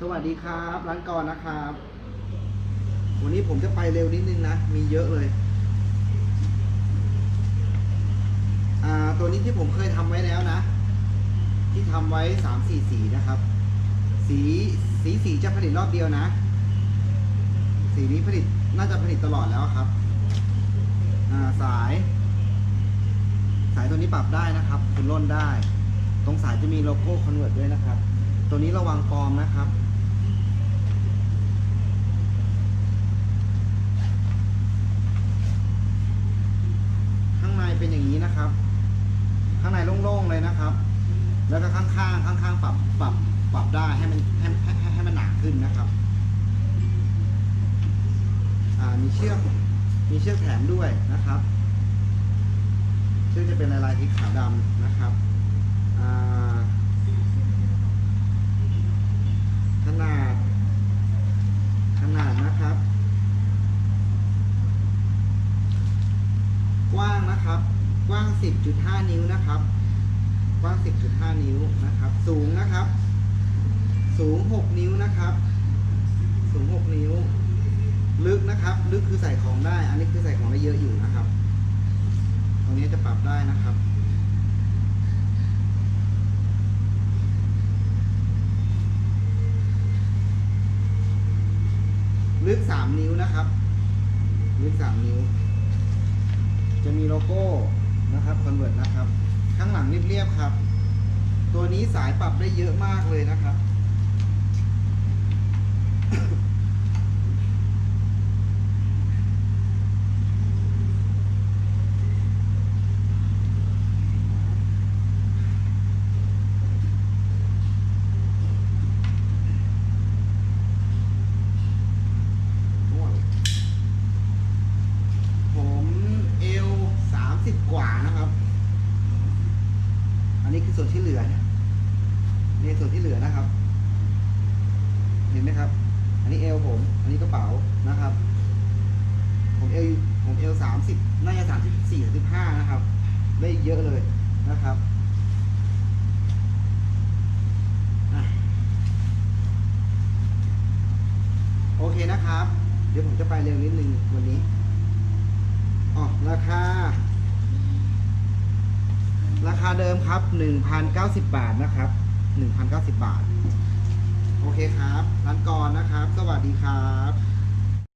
สวัสดีครับ ร้านกรนะครับ วันนี้ผมจะไปเร็วนิดนึงนะ มีเยอะเลย อ่า ตัวนี้ที่ผมเคยทำไว้แล้วนะ ที่ทำไว้สามสี่สีนะครับ สีสีสีจะผลิตรอบเดียวนะ สีนี้ผลิตน่าจะผลิตตลอดแล้วครับ อ่า สาย สายตัวนี้ปรับได้นะครับคุณล่นได้ ตรงสายจะมีโลโก้คอนเวิร์ตด้วยนะครับ ตัวนี้ระวังปลอมนะครับ ข้างใน เป็นอย่างนี้นะครับ ข้างในโล่งๆเลยนะครับ แล้วก็ข้างๆข้างๆปรับปรับปรับได้ให้มันให้ให้ให้ให้มันหนาขึ้นนะครับอ่ามีเชือกมีเชือกแถมด้วยนะครับเชือกจะเป็นลายลายๆสีขาวดำนะครับอ่า ขนาด ขนาดนะครับ กว้าง นะครับ กว้าง 10.5 นิ้วนะครับ กว้าง 10.5 นิ้วนะครับ สูงนะครับ สูง 6 นิ้วนะครับ สูง 6 นิ้ว ลึกนะครับ ลึกคือใส่ของได้ อันนี้คือใส่ของได้เยอะอยู่นะครับ ตรงนี้จะปรับได้นะครับลึก3นิ้วนะครับ ลึก3นิ้ว จะมีโลโก้นะครับคอนเวิร์ตนะครับ ข้างหลังเรียบๆครับ ตัวนี้สายปรับได้เยอะมากเลยนะครับ ผมเอวสามสิบ กว่านะครับ อันนี้คือส่วนที่เหลือเนี่ยนี่ส่วนที่เหลือนะครับ เห็นไหมครับ อันนี้เอวผม อันนี้กระเป๋านะครับ ผมเอวผมเอวสามสิบน่าจะสามสิบสี่สิบห้านะครับ ได้เยอะเลยนะครับอโอเคนะครับ เดี๋ยวผมจะไปเร็วนิดนึงวันนี้อ๋อราคาาเดิมครับ 1,090 บาทนะครับ 1,090 บาท โอเคครับร้านกรนะครับ สวัสดีครับ